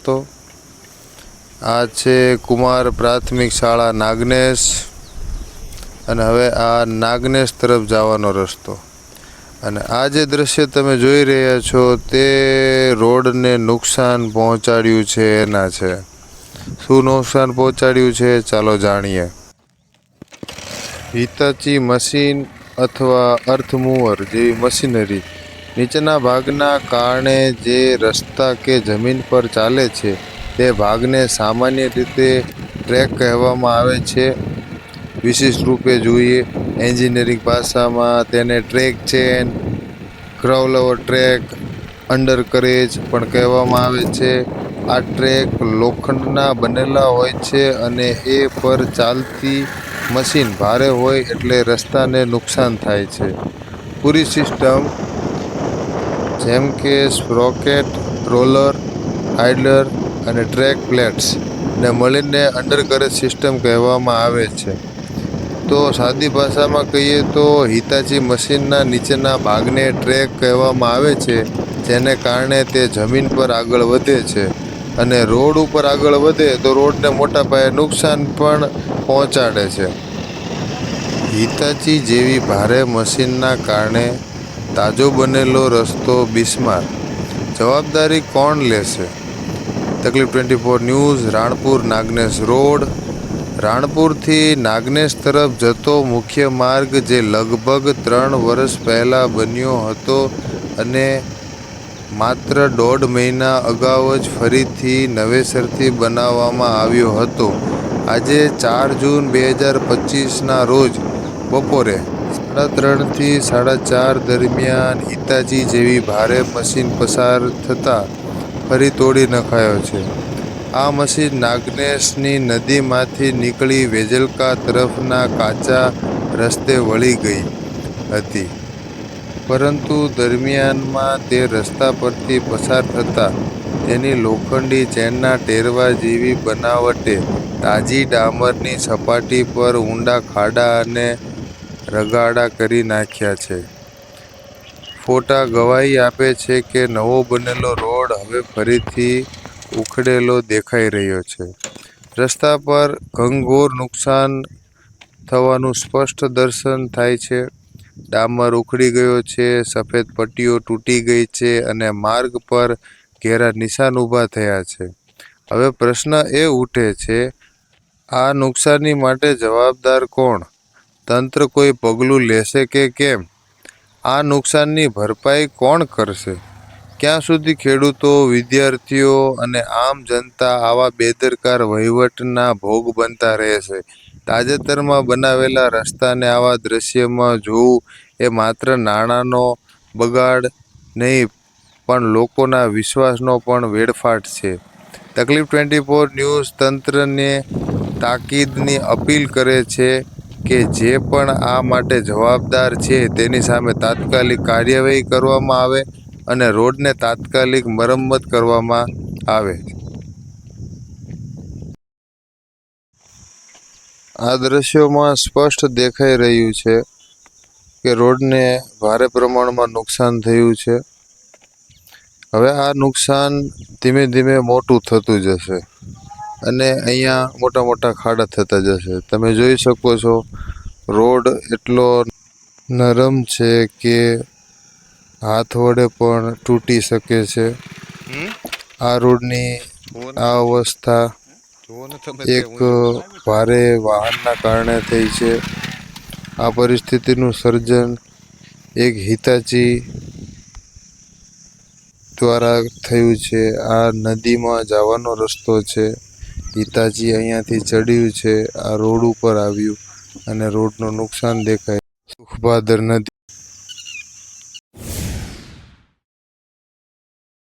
રસ્તો આ છે કુમાર પ્રાથમિક શાળા નાગનેશ. અને હવે આ નાગનેશ તરફ જવાનો રસ્તો. અને આ જે દ્રશ્ય તમે જોઈ રહ્યા છો તે રોડને નુકસાન પહોંચાડ્યું છે એના છે. શું નુકસાન પહોંચાડ્યું છે ચાલો જાણીએ. હિતાચી મશીન અથવા અર્થ મૂવર જેવી મશીનરી. નીચેના ભાગના કારણે જે રસ્તા કે જમીન પર ચાલે છે, તે ભાગને સામાન્ય રીતે ટ્રેક કહેવામાં આવે છે. વિશિષ્ટ રૂપે જોઈએ, એન્જિનિયરિંગ ભાષામાં તેને track chain crawler track undercarriage પણ કહેવામાં આવે છે. આ ટ્રેક લોખંડના બનેલા હોય છે અને એ પર ચાલતી મશીન ભારે હોય એટલે રસ્તાને નુકસાન થાય છે. પૂરી સિસ્ટમ જેમ કે સ્પ્રોકેટ, રોલર, હાઇડલર અને ટ્રેક પ્લેટ્સ ને મળીને અંડરકરેજ સિસ્ટમ કહેવામાં આવે છે. તો સાદી ભાષામાં કહીએ તો હિતાચી મશીનના નીચેના ભાગને ટ્રેક કહેવામાં આવે છે, જેને કારણે તે જમીન પર આગળ વધે છે. અને રોડ ઉપર આગળ વધે તો રોડને મોટા પાયે નુકસાન પણ પહોંચાડે છે. હિતાચી જેવી ભારે મશીનના કારણે તાજો બનેલો રસ્તો બિસ્માર. જવાબદારી કોણ લેશે? તકલીફ twenty four news, Ranpur Nagnesh road. રાણપુરથી Nagnesh તરફ જતો મુખ્ય માર્ગ જે લગભગ ત્રણ વર્ષ પહેલાં બન્યો હતો અને માત્ર દોઢ મહિના અગાઉ જ ફરીથી નવેસરથી બનાવવામાં આવ્યો હતો. આજે ચાર જૂન બે હજાર પચીસના રોજ બપોરે સાડા ત્રણથી સાડા ચાર દરમિયાન હિતાચી જેવી ભારે મશીન પસાર થતાં ફરી તોડી નખાયો છે. આ મશીન નાગનેશની નદીમાંથી નીકળી વેજલકા તરફના કાચા રસ્તે વળી ગઈ હતી. પરંતુ દરમિયાનમાં તે રસ્તા પરથી પસાર થતાં તેની લોખંડી ચેનના ટેરવા જેવી બનાવટે તાજી ડામરની સપાટી પર ઊંડા ખાડા અને રગાડા કરી નાખ્યા છે. ફોટા ગવાહી આપે છે કે નવો બનેલો રોડ હવે ફરીથી ઉખડેલો દેખાઈ રહ્યો છે. રસ્તા પર ઘંઘોર નુકસાન થવાનું સ્પષ્ટ દર્શન થાય છે. ડામર ઉખડી ગયો છે, સફેદ પટ્ટીઓ તૂટી ગઈ છે અને માર્ગ પર ઘેરા નિશાન ઊભા થયા છે. હવે પ્રશ્ન એ ઉઠે છે, આ નુકસાની માટે જવાબદાર કોણ? તંત્ર કોઈ પગલું લેશે કે કેમ? આ નુકસાનની ભરપાઈ કોણ કરશે? ક્યાં સુધી ખેડૂતો, વિદ્યાર્થીઓ અને આમ જનતા આવા બેદરકાર વહીવટના ભોગ બનતા રહેશે? તાજેતરમાં બનાવેલા રસ્તાને આવા દ્રશ્યમાં જોવું એ માત્ર નાણાંનો બગાડ નહીં, પણ લોકોના વિશ્વાસનો પણ વેડફાટ છે. તકલીફ ટ્વેન્ટી ફોર ન્યૂઝ તંત્રને તાકીદની અપીલ કરે છે કે જે પણ આ માટે જવાબદાર છે તેની સામે તાત્કાલિક કાર્યવાહી કરવામાં આવે અને રોડને તાત્કાલિક મરમ્મત કરવામાં આવે. આ દ્રશ્યોમાં સ્પષ્ટ દેખાઈ રહ્યું છે કે રોડને ભારે પ્રમાણમાં નુકસાન થયું છે. હવે આ નુકસાન ધીમે ધીમે મોટું થતું જશે. અને અહીંયા મોટા મોટા ખાડા થતા જશે. તમે જોઈ શકો છો રોડ એટલો નરમ છે કે હાથ વડે પણ તૂટી શકે છે. આ રોડની આ અવસ્થા એક ભારે વાહનના કારણે થઈ છે. આ પરિસ્થિતિનું સર્જન એક હિતાચી દ્વારા થયું છે. આ નદીમાં જવાનો રસ્તો છે. હિતાચી અહીંયાથી ચડ્યું છે આ રોડ ઉપર આવ્યું અને રોડનું નુકસાન દેખાય. સુખભાદર નદી